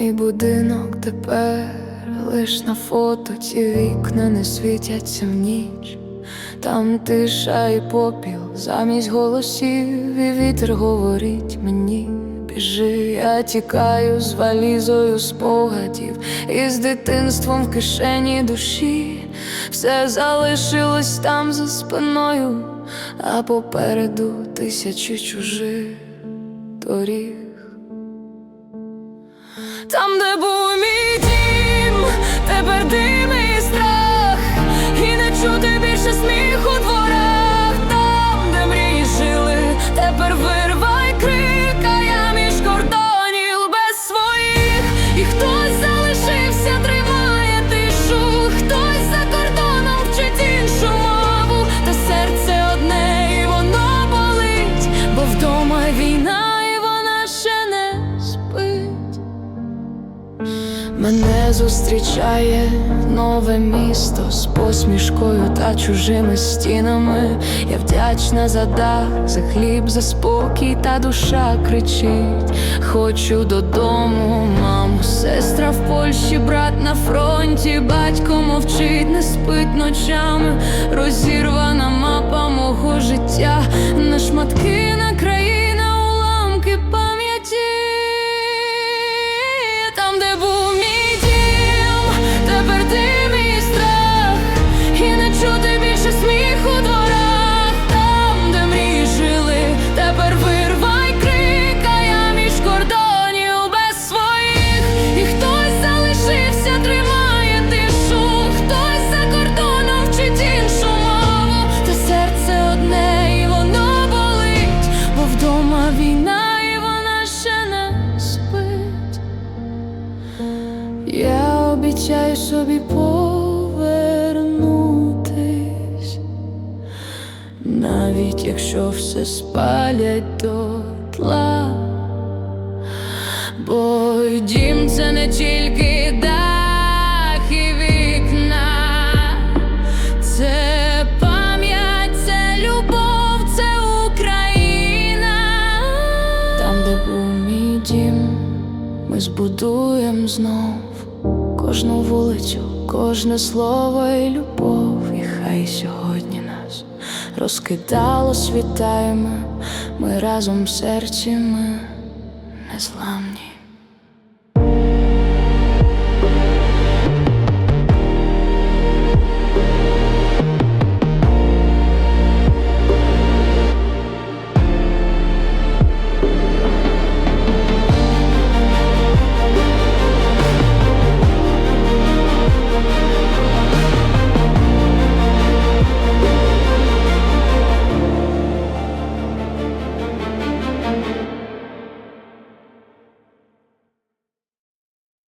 Мій будинок тепер лиш на фото, ті вікна не світяться в ніч. Там тиша і попіл замість голосів, і вітер говорить мені. Біжи, я тікаю з валізою спогадів, і з дитинством в кишені душі. Все залишилось там за спиною, а попереду тисячі чужих доріг. Там, де був Мене зустрічає нове місто з посмішкою та чужими стінами. Я вдячна за дах, за хліб, за спокій, та душа кричить. Хочу додому, маму, сестра в Польщі, брат на фронті, батько мовчить, не спить ночами. Розірвана мапа мого життя на шматки обіцяю собі повернутись, навіть якщо все спалять до тла, бо дім це не тільки дах і вікна, це пам'ять, це любов, це Україна. Там, де був ми збудуємо знов кожну вулицю, кожне слово і любов, і хай сьогодні нас розкидало світаємо, ми разом серцями незламні.